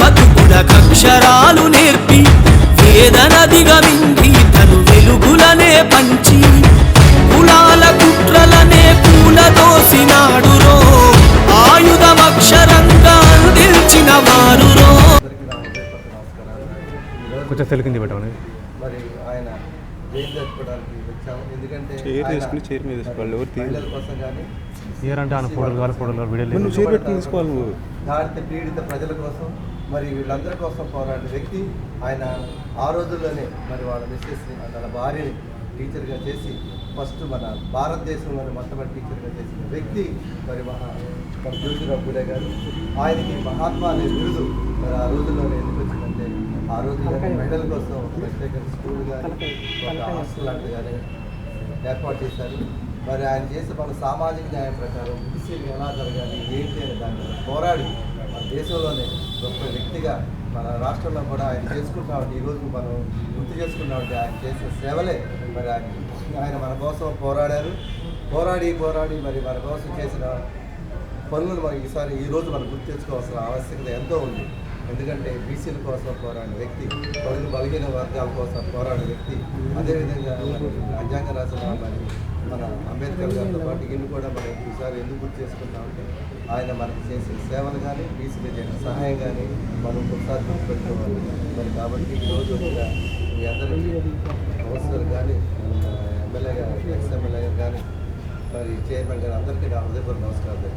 బతుకుల అక్షరాలు నేర్పి వేదనదిగమింది తను వెలుగులనే పంచి కులాల కుట్రలనే కూలదోసినాడు రో. ఆయుధమక్షరంగా అందించిన వారురో కొంచెం తెలుగుంది పెట్టమని. మరి ఆయన జైలు జరుపుకోవడానికి వచ్చాము? ఎందుకంటే చైర్ ఆయన తీసుకుని చైర్ మీద తీసుకోవాలి. ఎవరు తీయరు. మహిళల కోసం కానీ ఏరంటే ఆయన ఫోటోలు కావాలి ఫోటోలు కావాలి వీడియో నువ్వు లేదు చైర్ పెట్టుకుని తీసుకోవాలి నువ్వు. దాడిత పీడిత ప్రజల కోసం మరి వీళ్ళందరి కోసం పోరాడే వ్యక్తి ఆయన ఆ రోజుల్లోనే మరి వాళ్ళ మిస్సెస్ని తన భార్యని టీచర్గా చేసి ఫస్ట్ మన భారతదేశంలోని మొట్టమొదటి టీచర్గా చేసిన వ్యక్తి మరి మహా మన జ్యోతిరావు పూలే గారు. ఆయనకి మహాత్మా అనే బిరుదు మరి ఆ రోజుల్లోనే ఎందుకు వచ్చిందంటే ఆ రోజుల్లోనే మహిళల కోసం ఒక ప్రత్యేక స్కూల్ కానీ ఒక హాస్టల్ లాంటిది కానీ ఏర్పాటు చేశారు. మరి ఆయన చేసే మన సామాజిక న్యాయం ప్రకారం బీసీలు ఎలా జరగాలి ఏంటి అనే దాని పోరాడి దేశంలోనే గొప్ప వ్యక్తిగా మన రాష్ట్రంలో కూడా ఆయన చేసుకుంటామంటే ఈరోజు మనం గుర్తు చేసుకున్నామంటే ఆయన చేసే సేవలే మరి ఆయన. ఆయన మన కోసం పోరాడారు. పోరాడి పోరాడి మరి మన కోసం చేసిన పనులను మనం ఈసారి ఈ రోజు మనం గుర్తు తెచ్చుకోవాల్సిన ఆవశ్యకత ఎంతో ఉంది. ఎందుకంటే బీసీల కోసం పోరాడిన వ్యక్తి పలువురు బలహీన వర్గాల కోసం పోరాడిన వ్యక్తి అదేవిధంగా రాజ్యాంగ రాసిన మరి మన అంబేద్కర్ గారితో పాటు వీళ్ళు కూడా మనం ఈసారి ఎందుకు గుర్తు చేసుకున్నామంటే ఆయన మనకు చేసిన సేవలు కానీ బీసీలు చేసిన సహాయం కానీ మనం ఒకసారి గుర్తుపెట్టుకోవాలి. మరి కాబట్టి ఈరోజు వచ్చిన మీ అందరికీ కౌన్సిలర్ కానీ ఎమ్మెల్యే గారు ఎక్స్ ఎమ్మెల్యే గారు కానీ మరి చైర్మన్ గారు అందరికీ నా హృదయపూర్వక నమస్కారం